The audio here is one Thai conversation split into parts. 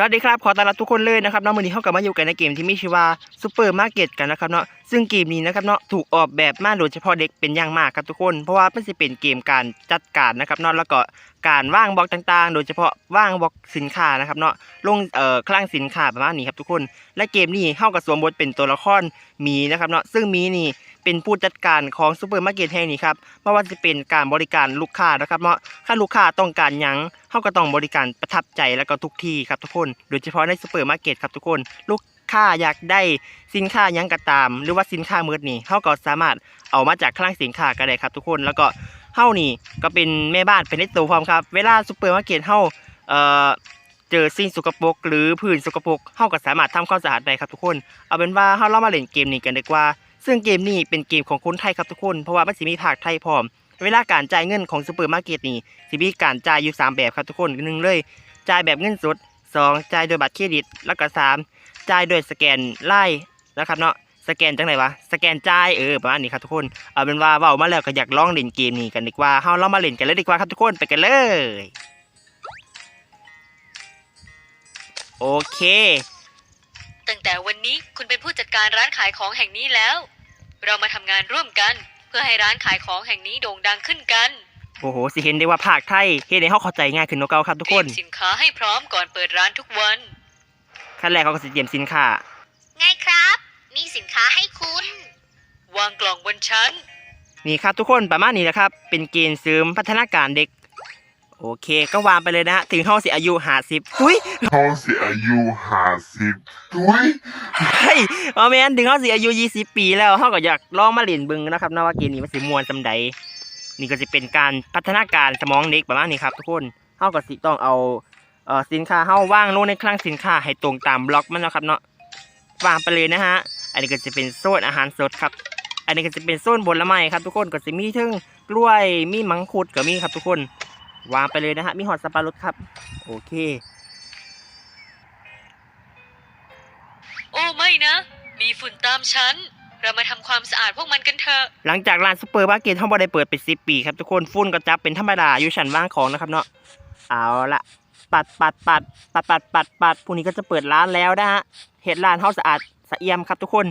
สวัสดีครับ ขอต้อนรับทุกคนเลยนะครับเนาะวันนี้เข้ากับมาอยู่กันในเกมที่มีชื่อว่าซูเปอร์มาร์เก็ตกันนะครับเนาะซึ่งเกมนี้นะครับเนาะถูกออกแบบมาโดยเฉพาะเด็กเป็นอย่างมากครับทุกคน เพราะว่ามันจะเป็นเกมการจัดการนะครับเนาะแล้วก็การว่างบล็อกต่างๆ โดยเฉพาะว่างบล็อกสินค้านะครับเนาะลงเอ่อคลังสินค้าประมาณนี้ครับทุกคน และเกมนี้เข้ากับสวมบทเป็นตัวละครมีนะครับเนาะซึ่งมีนี่ เป็นผู้จัดการของซูเปอร์มาร์เก็ตแห่งนี้ครับไม่ว่าจะเป็นการบริการลูกค้านะครับเนาะถ้าลูกค้าต้องการหยังเขาก็ต้องบริการประทับใจแล้วก็ทุกที่ครับทุกคน โดยเฉพาะในซูเปอร์มาร์เก็ตครับทุกคน ลูกค้าอยากได้สินค้ายังก็ตาม หรือว่าสินค้ามืดนี่เขาก็สามารถเอามาจากคลังสินค้าก็ได้ครับทุกคน แล้วก็เฮานี่ก็เป็นแม่บ้านเป็นในตัวพร้อมครับ เวลาซูเปอร์มาร์เก็ตเฮาเอ่อเจอสิ่งสกปรกหรือพื้นสกปรกเฮาก็สามารถทำความสะอาดได้ครับทุกคน เอาเป็นว่าเฮาเรามาเล่นเกมนี้กันดีกว่า ซึ่งเกมนี้เป็นเกมของคนไทยครับทุกคน เพราะว่ามันสิมีภาคไทยพร้อม เวลาการจ่ายเงินของซูเปอร์มาร์เก็ตนี่สิมีการจ่ายอยู่ 3 แบบครับทุกคนหนึ่งเลยจ่ายแบบเงินสด 2จ่ายโดยบัตรเครดิต แล้วก็3จ่ายโดยสแกนไล่นะครับเนาะสแกนจังไหนวะสแกนจ่ายเออประมาณนี้ครับทุกคนเอาเป็นว่าเว้ามาแล้วก็อยากลองเล่นเกมนี้กันดีกว่าเฮาเรามาเล่นกันเลยดีกว่าครับทุกคนไปกันเลยโอเค ตั้งแต่วันนี้คุณเป็นผู้จัดการร้านขายของแห่งนี้แล้ว เรามาทำงานร่วมกัน เพื่อให้ร้านขายของแห่งนี้โด่งดังขึ้นกันโอ้โหสิเห็นได้ว่าภาคไทยเฮ็ดให้เฮาเข้าใจง่ายขึ้นกว่าเก่าครับทุกเตครียนมสินค้าให้พร้อมก่อนเปิดร้านทุกวัน ขั้นแรกเขาก็สิเตรียมสินค้า ไงครับ มีสินค้าให้คุณ วางกล่องบนชั้น นี่ครับทุกคนประมาณนี้นะครับ เป็นเกณฑ์เสริมพัฒนาการเด็ก โอเค ก็วางไปเลยนะฮะถึงเฮาสิอายุหาสิบอุ้ยเขาเสียอายุห้าสิบทุยเฮ้ยเอาแมนถึงเฮาสิอายุยี่สิบปีแล้วเฮาก็อยากลองมาเล่นเบึงนะครับนะว่าเกมนี้มันสิม่วนซำใดนี่ก็จะเป็นการพัฒนาการสมองเด็กประมาณนี้ครับทุกคนเฮาก็สิต้องเอาเอ่อสินค้าเฮาวางลงในคลังสินค้าให้ตรงตามบล็อกมันนะครับเนาะวางไปเลยนะฮะอันนี้ก็จะเป็นโซนอาหารสดครับ อันนี้ก็จะเป็นโซนผลไม้ครับทุกคนก็จะมีทั้งกล้วยมีมังคุดก็มีครับทุกคน วางไปเลยนะฮะ มีหอดสับปะรดครับ โอเค โอ้ไม่นะ มีฝุ่นตามชั้นเรามาทำความสะอาดพวกมันกันเถอะ หลังจากร้านซูเปอร์มาร์เก็ตทั้งบ่ได้เปิดเป็นสิปีครับทุกคนฝุ่นก็จับเป็นธรรมดาอยู่ชั้นว่างของนะครับเนาะเอาละปัดปัดปัดปัดปัดปัดปัดพรุ่งนี้ก็จะเปิดร้านแล้วนะฮะเห็ดร้านเฮาสะอาดสะเอี่ยมครับทุกคน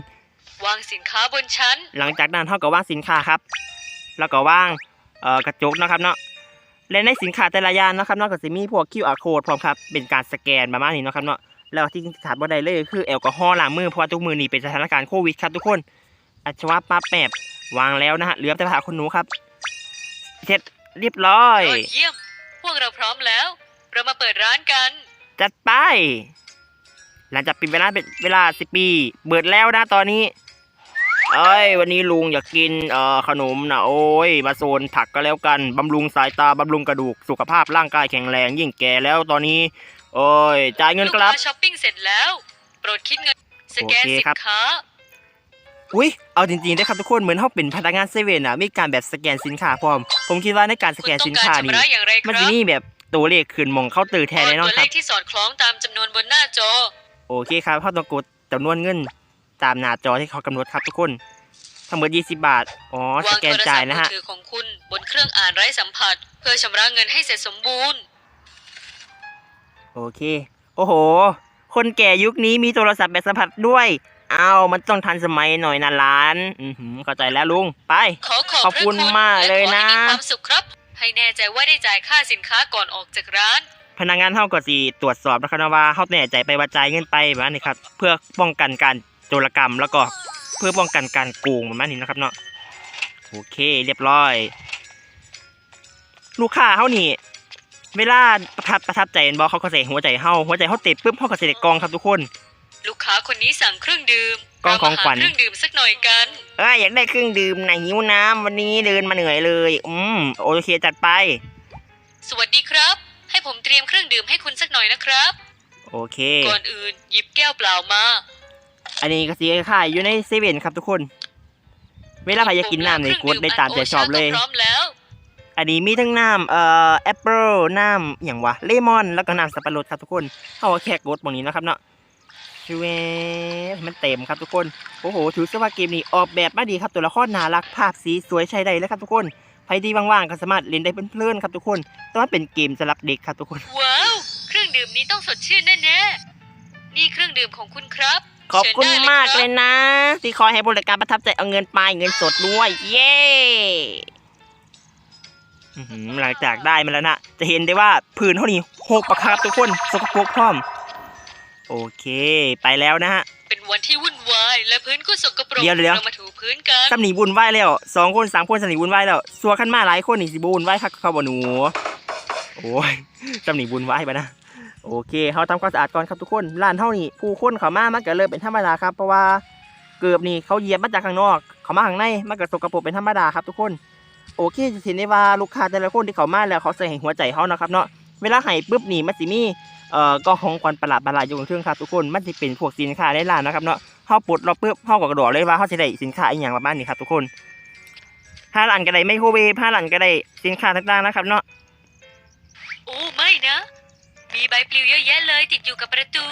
วางสินค้าบนชั้น หลังจากนั้นเฮาก็วางสินค้าครับ แล้วก็วางเอ่อกระจกนะครับเนาะ และในสินค้าแต่ละอย่างนะครับเนาะก็จะมีพวก QR code พร้อมครับเป็นการสแกนประมาณนี้เนาะครับเนาะแล้วที่ขาดบ่ได้เลยก็คือแอลกอฮอล์ล้างมือเพราะว่าทุกมือนี้เป็นสถานการณ์โควิดครับทุกคนอัชวะปั๊บแมบวางแล้วนะฮะเหลือแต่ผ้าขนหนูครับเสร็จเรียบร้อยยอดเยี่ยมพวกเราพร้อมแล้ว เรามาเปิดร้านกัน จัดไป หลังจากปิดเวลาเป็นเวลาสิปีเบิดแล้วนะตอนนี้ เอ้ย วันนี้ลุงอยากกินเอ่อขนมนะโอ้ย มาโซนผักก็แล้วกัน บำรุงสายตา บำรุงกระดูก สุขภาพร่างกายแข็งแรง ยิ่งแก่แล้วตอนนี้ โอ้ย จ่ายเงินลูกครับ ค้าช้อปปิ้งเสร็จแล้ว โปรดคิดเงิน สแกนโอเคสิครับ นค้า อุ้ย เอาจริงๆได้ครับทุกคน เหมือนเขาเป็นพนักงานเซเว่นอะมีการแบบสแกนสินค้าพร้อม ผมคิดว่าในการสคุณแกนต้อสิงนการค้าชำนี่ระอย่างไรคมันรัจะบมีแบบตัวเลขขึ้นหมองเคาน์เตอร์แทนแน่นอนตัวคเลรับ ขที่สอดคล้องตามจำนวนบนหน้าจอ โอเคครับเขาต้องกดจำนวนเงิน ตามหน้าจอที่เขากำหนดครับทุกคนทั้งหมด20 บาท อ๋อสวางแกโทนรศัจ่าพยท์นะมือฮะถือของคุณบนเครื่องอ่านไร้สัมผัส เพื่อชำระเงินให้เสร็จสมบูรณ์ โอเค โอ้โห คนแก่ยุคนี้มีโทรศัพท์แบบสัมผัสด้วย เอามันต้องทันสมัยหน่อยนะหลาน อือหือเข้าใจแล้วลุง ไป ขอขอบขอบคุณพระมากเลยนะ และขอให้มีความสุขครับ ให้แน่ใจว่าได้จ่ายค่าสินค้าก่อนออกจากร้าน พนักงานเฮาก็สิตรวจสอบนะครับนะว่าเฮาแน่ใจไปว่าจ่ายเงินไปแบบนี้ครับ เพื่อป้องกันการ โจรกรรมแล้วก็เพื่อป้องกันการโกงประมาณนี้นะครับเนาะโอเคเรียบร้อย ลูกค้าเฮานี่เวลาประทับประทับใจเห็นบ่เขาก็ใส่หัวใจเฮาหัวใจเฮาเตะปุ๊บเฮาก็ใส่ในกล่องครับทุกคน ลูกค้าคนนี้สั่งเครื่องดื่มกล่องของขวัญเรามาหาเครื่องดื่มสักหน่อยกันเอ้ยอยากได้เครื่องดื่มไหนหิวน้ำวันนี้เดินมาเหนื่อยเลย อืมโอเคจัดไป สวัสดีครับ ให้ผมเตรียมเครื่องดื่มให้คุณสักหน่อยนะครับ โอเค ก่อนอื่นหยิบแก้วเปล่ามา อันนี้ก็สีขายอยู่ในเซเว่นครับทุกคน เวลาใครอยากกินน้ำในกดได้ตามใจชอบเลย พร้อมแล้ว อันนี้มีทั้งน้ำเอ่อแอปเปิลน้ำอย่างวะเลมอน แล้วก็น้ำสับปะรดครับทุกคนเขาแค่กดตรงนี้นะครับเนาะชเวมันเต็มครับทุกคน โอ้โห ถือซะว่าเกมนี้ออกแบบมาดีครับตัวละครน่ารักภาพสีสวยใช้ได้เลยครับทุกคนใครที่ว่างๆก็สามารถเล่นได้เพลินๆครับทุกคนแต่ว่าเป็นเกมสำหรับเด็กครับทุกคน ว้าว เครื่องดื่มนี้ต้องสดชื่นแน่ๆนี่เครื่องดื่มของคุณครับ ขอบคุณชิญได้มากครับเลยนะ ที่คอยให้บริการประทับใจเอาเงินไปเงินสดด้วย เย้อื้อหือหลังจากได้มาแล้วนะ จะเห็นได้ว่าพื้นเท่านี้หกประครับทุกคนสกปรกพร้อม โอเค ไปแล้วนะฮะ เป็นวันที่วุ่นวายและพื้นก็สกปรกเดี๋ยวเดี๋ยวเรามาถูพื้นกันสำนีบุญไหวแล้วสองคนสามคนสำนีบุญไหวแล้วสัวขั้นมาหลายคนนี่สิบุญไหวคักเขาบ่หนู โอ้ยสำนีบุญไหวไปนะ โอเคเขาทำความสะอาดก่อนครับทุกคนร้านเท่านี้ผู้คนเขามามันก็เริ่มเป็นธรรมดาครับเพราะว่าเกือบนี่เขาเหยียบมาจากข้างนอก เขามาข้างในมันก็สกปรกเป็นธรรมดาครับทุกคนโอเคจะเห็นได้ว่าลูกค้าแต่ละคนที่เขามาแล้วเขาใส่หัวใจเขานะครับเนาะเวลาให้ปุ๊บนี่มันสิมีเอ่อก็ของขวัญประหลาดประหลาดอยู่เครื่องครับทุกคนมันจะเป็นพวกสินค้าในร้านนะครับเนาะเขาปลดเราปุ๊บเขาก็กระโดดเลยว่าเขาจะได้สินค้าอีกอย่างประมาณนี้ครับทุกคนห้าหลันก็ได้ไมโครเวฟห้าหลันก็ได้สินค้าต่างๆนะครับเนาะโอ้ไม่นะ มีใบปลิวเยอะแยะเลยติดอยู่กับประตู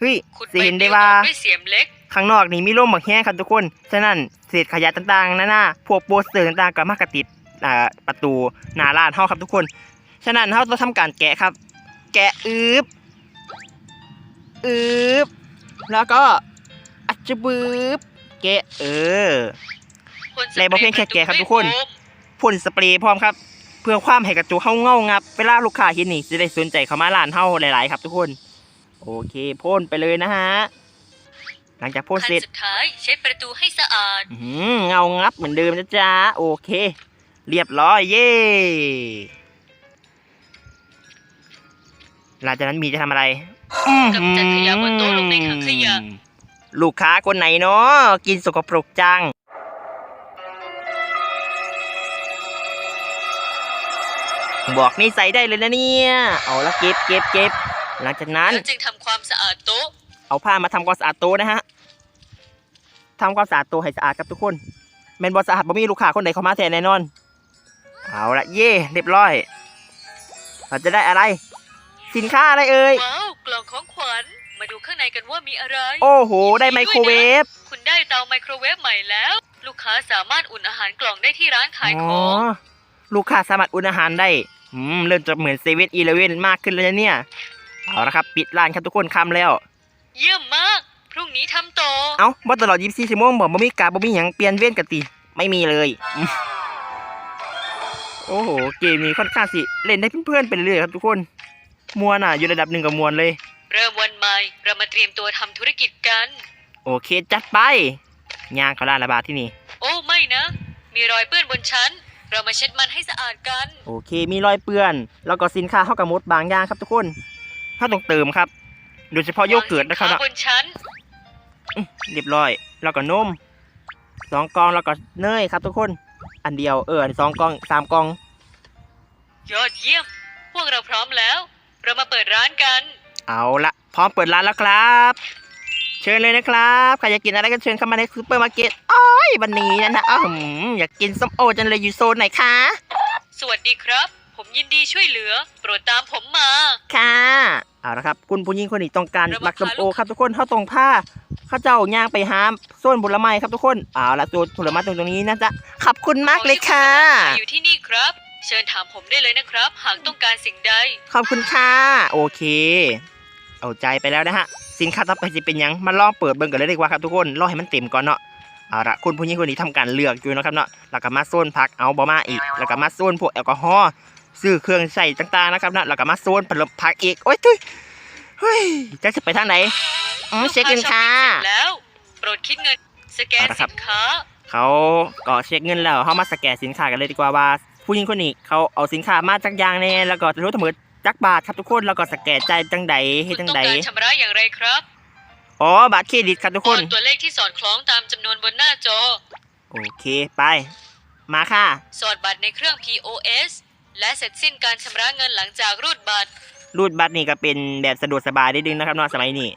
เฮ้ยขุดสิใบเห็นปลิได้วอว่าอกด้วยเสียมเล็ก ข้างนอกนี่มีร่มหมักแห้งครับทุกคน ฉะนั้นเศษขยะต่างๆนั่นน่ะพวกโปสเตอร์ต่างๆก็มากระติดอ่าประตูหน้าร้านเฮาครับทุกคน ฉะนั้นเฮาต้องทำการแกะครับ แกะอืบอืบแล้วก็อัจจบืบแกะเออพ่นสในบ่เพียงแค่แกะครับทุกคนด้วยโฟมพ่นสเปรย์พร้อมครับ เพื่อความให้กระจกเข้าเงางับ เวลาลูกค้าเห็นนี่จะได้สนใจเข้ามาร้านเฮาหลาย ๆ ครับทุกคน โอเคพ่นไปเลยนะฮะ หลังจากพ่นขั้นเสร็จสุดท้ายเช็ดประตูให้สะอาดอื้อหือเงางับเหมือนเดิมนะจ๊ะโอเค เรียบร้อยเย่หลังจากนั้นมีจะทำอะไรอื้อหือกำจัดขยะบนโต๊ะลงในถังขยะลูกค้าคนไหนเนาะกินสกปรกจัง บอกนี่ใส่ได้เลยนะเนี่ย เอาละเก็บเก็บเก็บหลังจากนั้นแล้วจึงทำความสะอาดโต๊ะ เอาผ้ามาทำความสะอาดโต๊ะนะฮะทำความสะอาดโต๊ะให้สะอาดครับทุกคนแมนบอสะอาดบ่มีลูกค้าคนไหนเข้ามาแทนแน่นอน เอาละเย่เรียบร้อย เราจะได้อะไร สินค้าอะไรเอ่ย ว้าว กล่องของขวัญ มาดูข้างในกันว่ามีอะไร โอ้โห ได้ไมโครเวฟ คุณได้เตาไมโครเวฟใหม่แล้ว ลูกค้าสามารถอุ่นอาหารกล่องได้ที่ร้านขายขอ๋องอ ลูกค้าสามารถอุ่นอาหารได้อืมเริ่มจะเหมือนเซเว่นอีเลเว่นมากขึ้นแล้วนะเนี่ยเอาละครับ ปิดร้านครับทุกคนคำแล้ว เยี่ยมมาก พรุ่งนี้ทำต่อเอ้าบ่ตลอด24ชั่วโมงบ่บ่มีการบ่มีหยังเปลี่ยนเว้นกันติ ไม่มีเลยอืมโอ้โห เกมนี้ค่อนข้างสิ เล่นได้เพื่อนๆไปเรื่อยๆครับทุกคนมวนอะ อยู่ระดับหนึ่งกับมวนเลย เริ่มวันใหม่ เรามาเตรียมตัวทำธุรกิจกัน โอเค จัดไปย่างเขาด้านระบาดที่นี่ โอ้ไม่นะ มีรอยเปื้อนบนชั้น เรามาเช็ดมันให้สะอาดกัน โอเค มีรอยเปื้อน แล้วก็สินค้าเข้ากับมดบางอย่างครับทุกคนถ้าต้องเติมครับ โดยเฉพาะโยเกิร์ตนะครับวางนะสินค้าบนชั้นเรียบร้อย แล้วก็นมสองกล่องแล้วก็เนยครับทุกคน อันเดียวเอออันสองกล่องสามกล่อง ยอดเยี่ยม พวกเราพร้อมแล้ว เรามาเปิดร้านกัน เอาละพร้อมเปิดร้านแล้วครับ เชิญเลยนะครับใครอยากกินอะไรก็เชิญเข้ามาในซูเปอร์มาร์เก็ตอ้อยวันนี้นะนะอ้าวหืมอยากกินส้มโอจังเลยอยู่โซนไหนคะ สวัสดีครับ ผมยินดีช่วยเหลือ โปรดตามผมมา ค่ะเอาละครับ คุณผู้หญิงคนนี้ต้องการเรามาหมักส้มโอขายลูกครับทุกคนเข้าตรงผ้าเข้าเจ้าย่างไปหามส้นผลไม้ครับทุกคนเอาละตัวผลไม้ตรงตรงนี้นะจ๊ะขอบคุณมากเลยค่ะขอให้ณอยู่ที่นี่ครับ เชิญถามผมได้เลยนะครับ หากต้องการสิ่งใด ขอบคุณค่ะ โอเค เอาใจไปแล้วนะฮะ สินค้าต่อไปจะเป็นหยังมาลองเปิดเบิ่งกันเลยดีกว่าครับทุกคนรอให้มันเต็มก่อนเนาะเอาละคุณผู้หญิงคนนี้ทำการเลือกอยู่นะครับเนาะแล้วก็มาโซนพักเอาบอมาอีก แล้วก็มาโซนพวกแอลกอฮอล์ซื้อเครื่องใช้ต่างๆนะครับเนาะแล้วก็มาโซนผลพักอีกโอ๊ยทุยเฮ้ยจะจะไปทางไหนอืมเช็คเงินค่ะลูกาช้อปปิ้งเสร็จแล้วโปรดคิดเงินสแกนเอาละครัสิบนค้าเขาก็เช็คเงินแล้วเขามาสแกนสินค้ากันเลยดีกว่าว่าผู้หญิงคนนี้เขาเอาสินค้ามาจากอยางแน่แล้วก็จะรู้ทั้งหมด จักบาทครับทุกคนแล้วก็สแกนใจายจังใดให้คุณจังต้องใดการชำระอย่างไรครับอ๋อบัตรเครดิตครับทุกกคนดตัวเลขที่สอดคล้องตามจำนวนบนหน้าจอ โอเคไปมาค่ะ สอดบัตรในเครื่อง POS และเสร็จสิ้นการชำระเงินหลังจากรูดบัตร รูดบัตรนี่ก็เป็นแบบสะดวกสบายได้ดึงนะครับเนอกสมัยนี้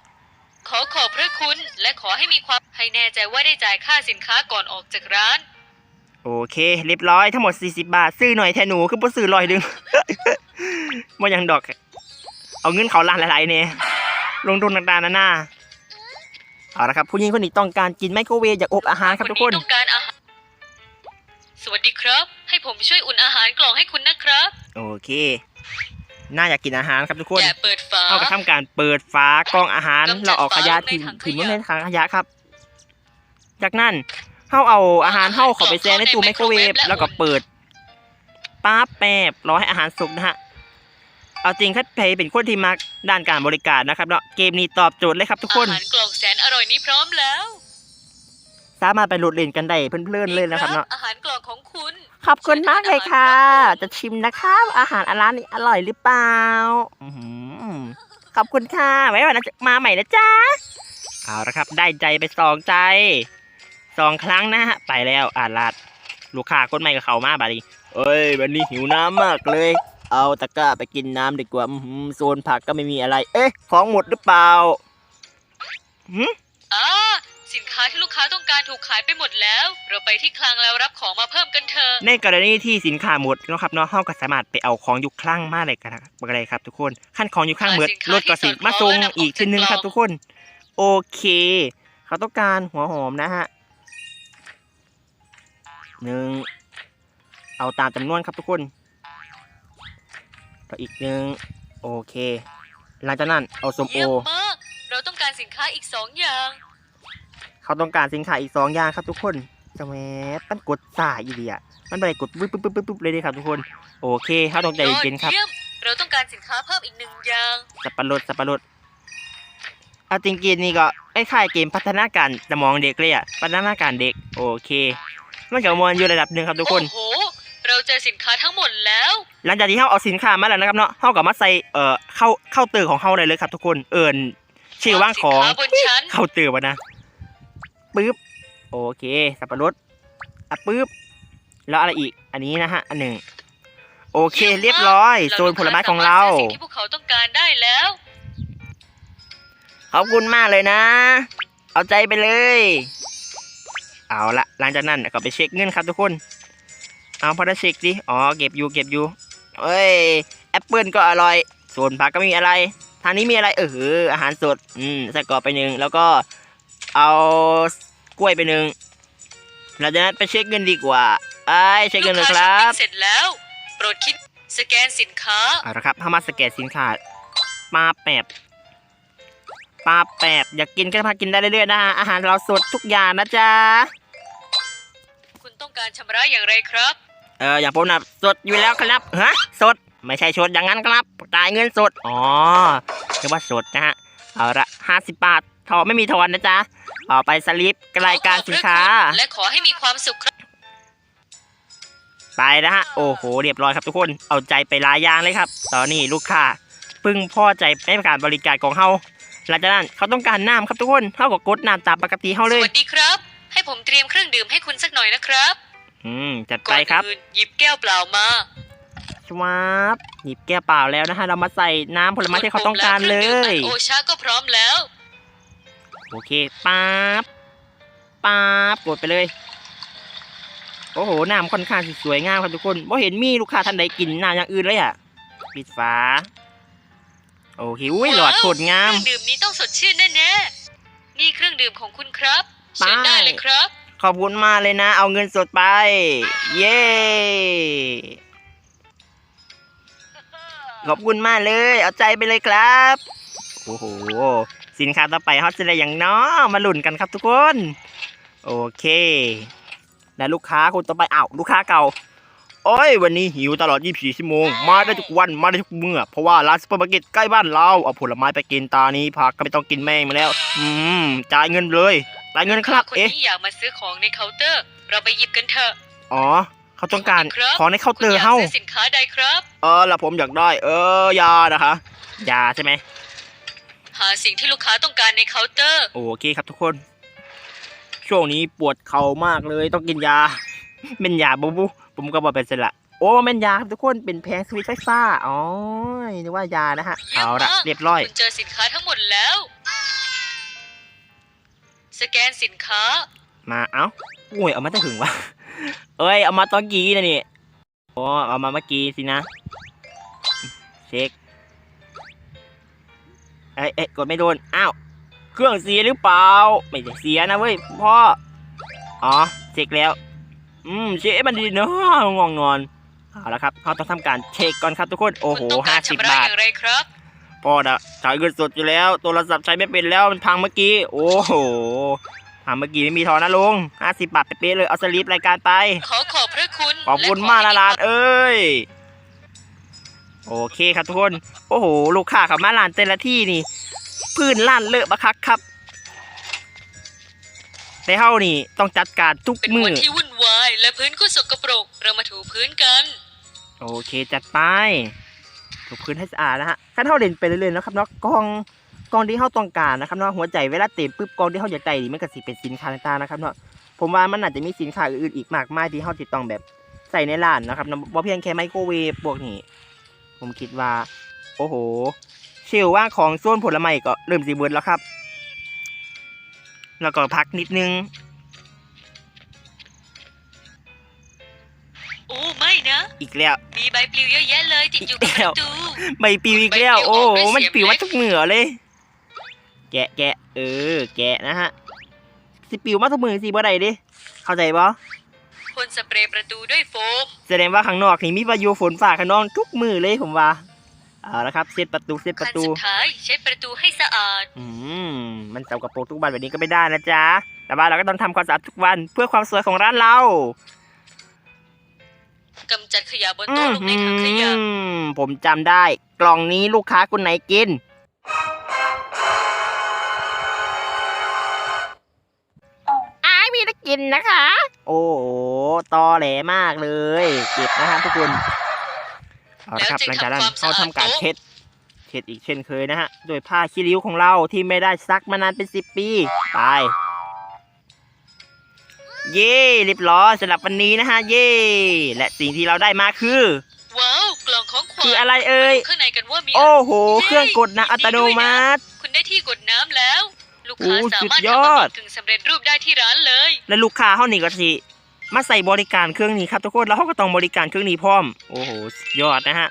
ขอขอบพระคุณและขอให้มีความให้แน่ใจว่าได้จ่ายค่าสินค้าก่อนออกจากร้าน โอเค เรียบร้อยทั้งหมด 40 บาท ซื้อหน่อยแทนหนูคือบ่ซื้อลอยดึง บ่ยังดอก เอาเงินเขาล้านหลายๆเนี่ยลงทุนต่างๆนานาเอาละครับ ผู้หญิงคนนี้ต้องการกินไมโครเวฟอยากอบอาหารครับทุกคนต้องการอาหารสวัสดีครับ ให้ผมช่วยอุ่นอาหารกล่องให้คุณนะครับ โอเค น่าอยากกินอาหารครับทุกคนอย่าเปิดฝาเขาก็ทำการเปิดฝากล่องอาหารกำจัดเราเออกขยะฝาลงในถิ่มถังขยะถิ่มลงในถังขยะครับ จากนั้นเขาเอาอาหารเข้าเข้าไปแช่ในตู้ไมโครเวฟแล้วก็เปิดป๊าบแป๊บรอให้อาหารสุกนะฮะ เอาจริงคัดเพย์เป็นคนที่มักด้านการบริการนะครับเนาะเกมนี้ตอบโจทย์เลยครับทุกคนอาหารกล่องแสนอร่อยนี้พร้อมแล้ว สามารถไปโหลดเล่นกันได้เพลินๆเลยนะครับเนาะอาหารกล่องของคุณ ขอบคุณมากเลยค่ะ จะชิมนะครับ อาหารอาร้านนี้อร่อยหรือเปล่าอื้อหือขอบคุณค่ะ ไว้วันหน้าจะมาใหม่นะจ๊ะเอาละครับ ได้ใจไปสองใจสองครั้งนะฮะไปแล้วอาลาดลูกค้าคนใหม่กับเขามาบาดีเอ้ย วันนี้หิวน้ำมากเลย เอาตะกร้าไปกินน้ำดีกว่าอื้อหือโซนผักก็ไม่มีอะไร เอ๊ะ ของหมดหรือเปล่าหืมอ่าสินค้าที่ลูกค้าต้องการถูกขายไปหมดแล้ว เราไปที่คลังแล้วรับของมาเพิ่มกันเถอะ ในกรณีที่สินค้าหมดเนาะครับเนาะเฮาก็สามารถไปเอาของอยู่คลั่งมาได้กันนะครับอะไรครับ ทุกคน ขั้นของอยู่คลั่งหมดรถก็สิมาส่งอีกชิ้นหนึงครับ ทุกคน โอเค เขาต้องการหัวหอมนะฮะหนึ่งเอาตามจำนวนครับทุกคน ต่ออีกหนึ่งโอเค หลังจากนั้นเอาส้มโอ เยี่ยมมาก เราต้องการสินค้าอีกสองอย่าง เขาต้องการสินค้าอีกสองอย่างครับทุกคนจะแมสมันกดสายอีเดียมันไปกดปึ๊บปึ๊บปึ๊บปึ๊บปึ๊บเลยเด้ครับทุกคน โอเคเขาต้องใจเย็นๆครับ ยอดยี่ยม เราต้องการสินค้าเพิ่มอีกหนึ่งอย่าง สับปะรดสับปะรดเอาจริงๆนี่ก็คล้ายๆเกมพัฒนาการสมองเด็กเลยอะพัฒนาการเด็ก โอเค มันก็มวนอยู่ระดับหนึ่งครับทุกคน โอ้โห เราเจอสินค้าทั้งหมดแล้ว หลังจากที่เขาเอาสินค้ามาแล้วนะครับเนาะเขาก็มาใส่เอ่อเข้าเข้าเตอร์ของเขาเลยเลยครับ ทุกคนเอิญชื่อว่างของสินค้าบนชั้น เข้าเตอร์วะนะปึ๊บโอเคสับปะรดอะปึ๊บแล้วอะไรอีก อันนี้นะฮะอันหนึ่งโอเค เรียบร้อยโซนผลไม้ของเรา สมถซื้อสิ่งที่พวกเขาต้องการได้แล้ว ขอบคุณมากเลยนะ เอาใจไปเลย เอาละหลังจากนั้นก็ไปเช็คเงินครับทุกคน เอาพอได้เช็คดิ อ๋อ เก็บอยู่ เก็บอยู่ เอ้ยแอปเปิลก็อร่อย ส่วนผักก็ไม่มีอะไร ทางนี้มีอะไรเอออาหารสดอืมใส่กรอบไปหนึ่งแล้วก็เอากล้วยไปหนึ่งหลังจากนั้นไปเช็คเงินดีกว่าไอ้ยเช็คเงินเลยครัลูกบช้อปปิ้งเสร็จแล้ว โปรดคิดสแกนสินค้าเอาละครับถ้ามาสแกนสินค้าปลาแปบปลาแปบอยากกินก็มากินได้เรื่อยๆนะฮะอาหารเราสดทุกอย่างนะจ๊ะ คุณต้องการชำระอย่างไรครับ เอออย่างผมนะสดอยู่แล้วครับฮะสดไม่ใช่สดอย่างนั้นครับจ่ายเงินสดอ๋อเรียกว่าสดนะฮะเอาละห้าสิบบาททอนไม่มีทอนนะจ๊ะเอาไปสลิปรายการสินค้าขอบพระคุณและขอให้มีความสุขครับไปนะฮะโอ้โหเรียบร้อยครับทุกคนเอาใจไปหลายอย่างเลยครับ ตอนนี้ลูกค้าพึ่งพอใจในการบริการของเขาหลังจากนั้นเขาต้องการน้ำครับทุกคนเขาก็กดน้ำตามปกติเขาสเลยวัสดีครับ ให้ผมเตรียมเครื่องดื่มให้คุณสักหน่อยนะครับ อืม จัดก่ไปอนครับอื่นหยิบแก้วเปล่ามาชวาบหยิบแก้วเปล่าแล้วนะฮะ เรามาใส่น้ำผลไม้ที่เขาต้องการเลยโอชาก็พร้อมแล้ว โอเคป๊าบป๊าบกดไปเลย โอ้โหน้ำค่อนข้างสิสวยงามครับทุกคนว่าเห็นมีลูกค้าท่านใดกินน้ำอย่างอื่นเลยอะ ปิดฝา โอเคอุ้ยหลอดโคตรงาเคมรื่องดื่มนี้ต้องสดชื่นแน่ๆนี่เครื่องดื่มของคุณครับเชิญไปได้เลยครับ ขอบคุณมากเลยนะ เอาเงินสดไป เย้ขอบคุณมากเลย เอาใจไปเลยครับโอ้โหสินค้าต่อไปฮอตจะได้อย่างน้อมาหลุ่นกันครับทุกคน โอเค และลูกค้าคนต่อไปอ้าวลูกค้าเก่าโอ้ยวันนี้หิวตลอด 24 ชั่วโมง มาได้ทุกวัน มาได้ทุกเมื่อ เพราะว่าร้านซุปเปอร์มาร์เก็ตใกล้บ้านเรา เอาผลไม้ไปกินตานี้ผักก็ไม่ต้องกินแม่งมาแล้ว อืมจ่ายเงินเลย จ่ายเงินครับ คนเอ๊ะ ที่อยากมาซื้อของในเคาน์เตอร์ เราไปหยิบกันเถอะ อ๋อ เขาต้องการครับ ของในเคาน์คุเตณออร์ยากเฮ้าซื้อสินค้าใดครับ เออแล้วผมอยากได้ เออยานะคะยาใช่ไหม หาสิ่งที่ลูกค้าต้องการในเคาน์เตอร์ โอเคครับทุกคน ช่วงนี้ปวดเข่ามากเลยต้องกินยา เป็นยาบูบูผมก็บอกเป็นเสร็จละโอ้เป็นยาครับทุกคนเป็นแพงสวิตไฟฟ้าอ๋อนึกว่ายานะฮะเยี่ยมเอาละมากเรียบร้อย คุณเจอสินค้าทั้งหมดแล้ว สแกนสินค้า มาเอ้าโอ้ยเอามาจะถึงวะเอ้ยเอามาตอนกี้นะนี่อ๋อเอามาเมื่อกี้สินะ เช็คเอ้ยเอ้ยกดไม่โดน อ้าว เครื่องเสียหรือเปล่า ไม่ได้เสียนะเว้ยพ่อ อ๋อ เช็คแล้ว อืม เช็คมันดีเนาะง่วงนอน เอาละครับเราต้องทำการเช็คก่อนครับทุกคน โอ้คุโหณต้องกาห้ารสิบชำระบาอทย่างไรครับ พอนะจ่ายเงินสดอยู่แล้ว โทรศัพท์ใช้ไม่เป็นแล้วมันพังเมื่อกี้ โอ้โหพังเมื่อกี้ไม่มีทอนนะลุงห้าสิบบาทเป๊ะๆเลยเอาสลิปรายการไป ขอขอบพระคุณขอบคุณและมากให้นะร้านเอ้ย โอเคครับทุกคน โอ้โห ลูกค้าเขับมาร้านแต่ละที่นี่ พื้นร้านเลอะบักคักครับ แต่เฮานี่ต้องจัดการทุกเป็นมืวัอนที่วุ่นวายและพื้นก็สกปรก เรามาถูพื้นกัน โอเคจัดไป ถูพื้นให้สะอาดนะฮะขั้นเท่าเล่นไปเรื่อยๆนะครับเนาะกองกองที่เขาต้องการนะครับเนาะหัวใจเวลาเต็มปุ๊บกองที่เขาอยากได้นี่มันก็สิเป็นสินค้าต่างๆนะครับเนาะผมว่ามันอาจจะมีสินค้าอื่นๆอีกมากมายที่เขาติดต้องแบบใส่ในร้านนะครับเนาะบ่เพียงแค่ไมโครเวฟพวกนี้ ผมคิดว่า โอ้โห เชลว่าของโซนผลไม้ก็เริ่มสีเบิร์ดแล้วครับ แล้วก็พักนิดนึง นะ อีกแล้ว มีใบปลิวเยอะแยะเลยติดอยู่กับอีกปแล้วระตู ใบปลิวอีกแล้ว โอ้โหมันปลิวมาทุกเหนือเลย แกะแกะเออ แกะนะฮะ สิปลิวมาทุกมือสิบ่ได้ดิเข้าใจบ่พ่นสเปรย์ประตูด้วยโฟม แสดงว่าข้างนอกนี่มีพายุฝนฟ้าขนองทุกมือเลยผมว่า เอาละครับเซตประตูเซตประขั้นตู สุดท้ายเช็ดประตูให้สะอาด อืม มันเสากระโปรงทุกวันแบบนี้ก็ไม่ได้นะจ๊ะ แต่ว่าเราก็ต้องทำความสะอาดทุกวันเพื่อความสวยของร้านเรา กำจัดขยะบนอืโต๊ะลงในถังขยะมผมจำได้ กล่องนี้ลูกค้าคนไหนกินอายมีตะกินนะคะ โอ้โหตอแหลมากเลย เก็บนะฮะทุกคนเอาละครับหลังจากนั้นเขาทำการเช็ดเช็ดอีกเช่นเคยนะฮะโดยผ้าขี้ริ้วของเราที่ไม่ได้ซักมานานเป็นสิบปี ไป เย่เรียบร้อยสำหรับวันนี้นะฮะ เย่และสิ่งที่เราได้มาคือ ว้าวกล่องของขวัญคืออะไรเอ่ย มาดูข้างในกันว่ามีโอ้โห เครื่องกดน้ำอัตโนมัติ คุณได้ที่กดน้ำแล้ว ลูกค้าโอ้สามารถสุดยทำอดบะหมี่กึ่งสำเร็จรูปได้ที่ร้านเลย และลูกค้าเขานี่ก็สิมาใส่บริการเครื่องนี้ครับทุกคนแล้วเขาก็ต้องบริการเครื่องนี้พร้อม โอ้โหสุดยอดนะฮะ